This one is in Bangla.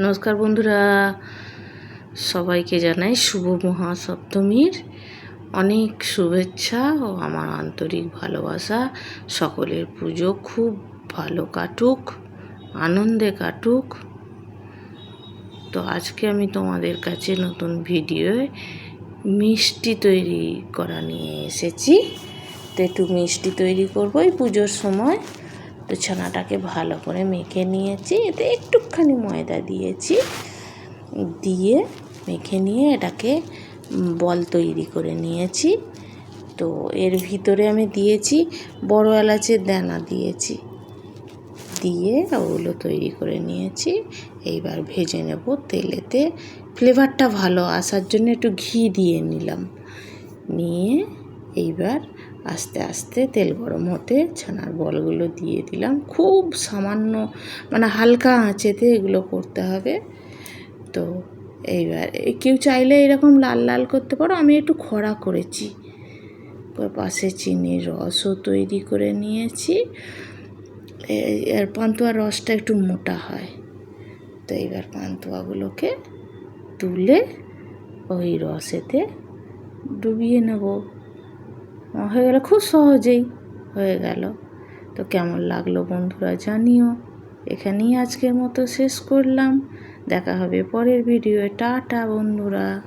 নমস্কার বন্ধুরা। সবাইকে জানাই শুভ মহাসপ্তমীর। অনেক শুভেচ্ছা ও আমার আন্তরিক ভালোবাসা। সকলের পুজো খুব ভালো কাটুক, আনন্দে কাটুক। তো আজকে আমি তোমাদের কাছে নতুন ভিডিওয় মিষ্টি তৈরি করা নিয়ে এসেছি। তো একটু মিষ্টি তৈরি করব এই পুজোর সময়। তো ছানাটাকে ভালো করে মেখে নিয়েছি। এতে একটুখানি ময়দা দিয়েছি। দিয়ে মেখে নিয়ে এটাকে বল তৈরি করে নিয়েছি। তো এর ভিতরে আমি দিয়েছি বড় এলাচের দানা দিয়েছি। দিয়ে ওগুলো তৈরি করে নিয়েছি। এইবার ভেজে নেব তেলেতে। ফ্লেভারটা ভালো আসার জন্য একটু ঘি দিয়ে নিলাম। নিয়ে এইবার আস্তে আস্তে তেল গরম হতে ছানার বলগুলো দিয়ে দিলাম। খুব সামান্য মানে হালকা আঁচেতে এগুলো করতে হবে। তো এইবার কেউ চাইলে এরকম লাল লাল করতে পারো। আমি একটু খরা করেছি। পাশে চিনির রসও তৈরি করে নিয়েছি। এর পান্তুয়ার রসটা একটু মোটা হয়। তো এইবার পান্তুয়াগুলোকে তুলে ওই রসেতে ডুবিয়ে নেব। হয়ে গেলো। খুব সহজেই হয়ে গেল। তো কেমন লাগল বন্ধুরা জানিও। এখানেই আজকের মতো শেষ করলাম। দেখা হবে পরের ভিডিও টাটা বন্ধুরা।